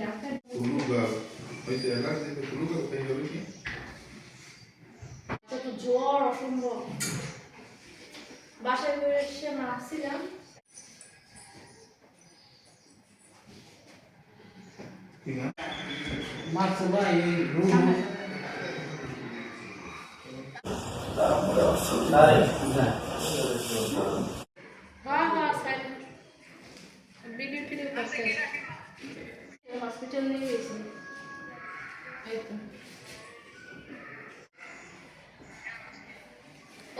Doctor Tuluga, ওই যে allergy তুলুগা কোথায় হবে কি তো জ্বর অসম্ভব। বাসায় করে এসে মাখছিলাম ঠিক আছে মারছে ভাই এই রুম হ্যাঁ হ্যাঁ সাইলেন্ট ভিডিও টিডিও করছে হসপিটাল নিয়ে গেছি।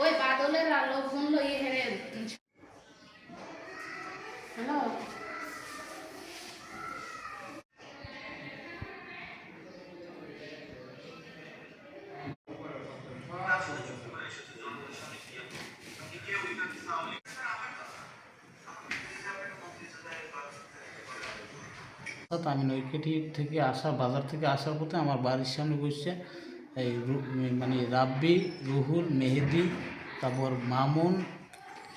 ওই বাদলের আলো অর্থাৎ আমি নৈকেটি থেকে আসা, বাজার থেকে আসার পথে আমার বাড়ির সামনে বসছে এই মানে রাব্বি, রুহুল, মেহেদি, তারপর মামুন,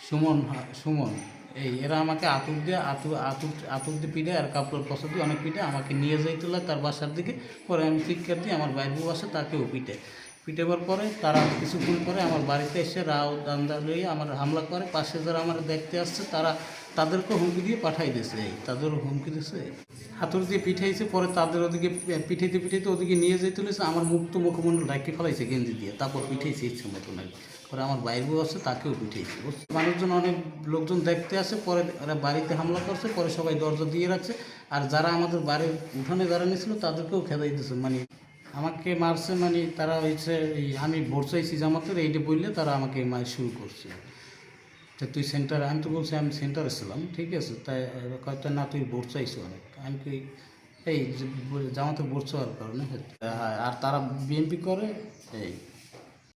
সুমন সুমন। এই এরা আমাকে আতুর দিয়ে আতু আতুর আতুর দিয়ে পিঠে আর কাপড় পশা দিয়ে অনেক পিঠে আমাকে নিয়ে যাইতে লাগে তার বাসার দিকে। পরে আমি চিৎকার দিয়ে আমার বাইরের বাসা তাকেও পিঠে পিটেবার পরে তারা কিছুক্ষণ পরে আমার বাড়িতে এসে রাও দান্দা লইয়ে আমার হামলা করে। পাশে যারা আমার দেখতে আসছে তারা তাদেরকে হুমকি দিয়ে পাঠাই দিয়েছে। তাদেরও হুমকি দিয়েছে। হাতুর দিয়ে পিঠাইছে, পরে তাদের ওদিকে পিঠাইতে পিঠাইতে ওদিকে নিয়ে যেতে হলেছে আমার মুক্ত মুখমণ্ডল ডাকি ফেলাইছে গেঞ্জি দিয়ে। তারপর পিঠাইছে ইচ্ছে মতো নাকি পরে আমার বাইরেও আছে, তাকেও পিঠাইছে? মানুষজন অনেক লোকজন দেখতে আসে, পরে ওরা বাড়িতে হামলা করছে, পরে সবাই দরজা দিয়ে রাখছে। আর যারা আমাদের বাড়ির উঠানে দাঁড়ানো ছিল তাদেরকেও খেদাই দিয়েছে মানে আমাকে মারছে মানে তারা এই আমি ভোট জামাতের, এইটা বললে তারা আমাকে মার শুরু করছে। তা তুই সেন্টার আমি তো বলছি আমি সেন্টারে ছিলাম, ঠিক আছে? তাই কয়েকটা না, তুই বোর্ড চাইছো অনেক। আমি কি, এই জামাতে বোর্ড চাওয়ার কারণে হ্যাঁ আর তারা বিএনপি করে, এই।